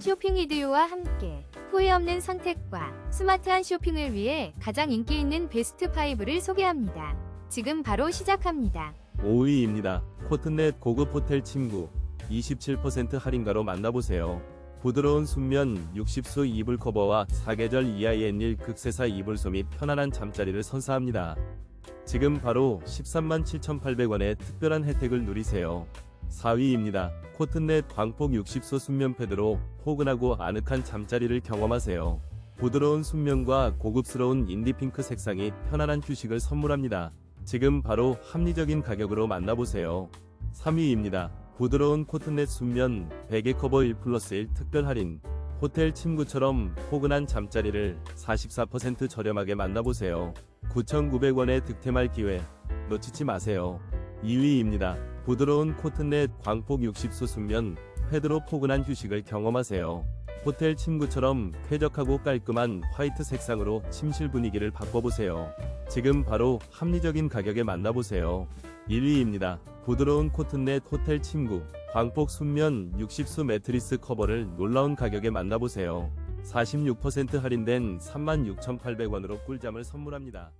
쇼핑 리드요와 함께 후회 없는 선택과 스마트한 쇼핑을 위해 가장 인기 있는 베스트 5를 소개합니다. 지금 바로 시작합니다. 5위입니다. 코트넷 고급 호텔 침구 27% 할인가로 만나보세요. 부드러운 순면 60수 이불 커버와 사계절 EIN1 극세사 이불소 및 편안한 잠자리를 선사합니다. 지금 바로 13만 7,800원의 특별한 혜택을 누리세요. 4위입니다. 코트넷 광폭 60소 순면 패드로 포근하고 아늑한 잠자리를 경험하세요. 부드러운 순면과 고급스러운 인디핑크 색상이 편안한 휴식을 선물합니다. 지금 바로 합리적인 가격으로 만나보세요. 3위입니다. 부드러운 코트넷 순면 베개 커버 1 플러스 1 특별 할인. 호텔 침구처럼 포근한 잠자리를 44% 저렴하게 만나보세요. 9,900원의 득템할 기회 놓치지 마세요. 2위입니다. 부드러운 코트넷 광폭 60소 순면 패드로 포근한 휴식을 경험하세요. 호텔 침구처럼 쾌적하고 깔끔한 화이트 색상으로 침실 분위기를 바꿔보세요. 지금 바로 합리적인 가격에 만나보세요. 1위입니다. 부드러운 코트넷 호텔 침구, 광폭 순면 60수 매트리스 커버를 놀라운 가격에 만나보세요. 46% 할인된 36,800원으로 꿀잠을 선물합니다.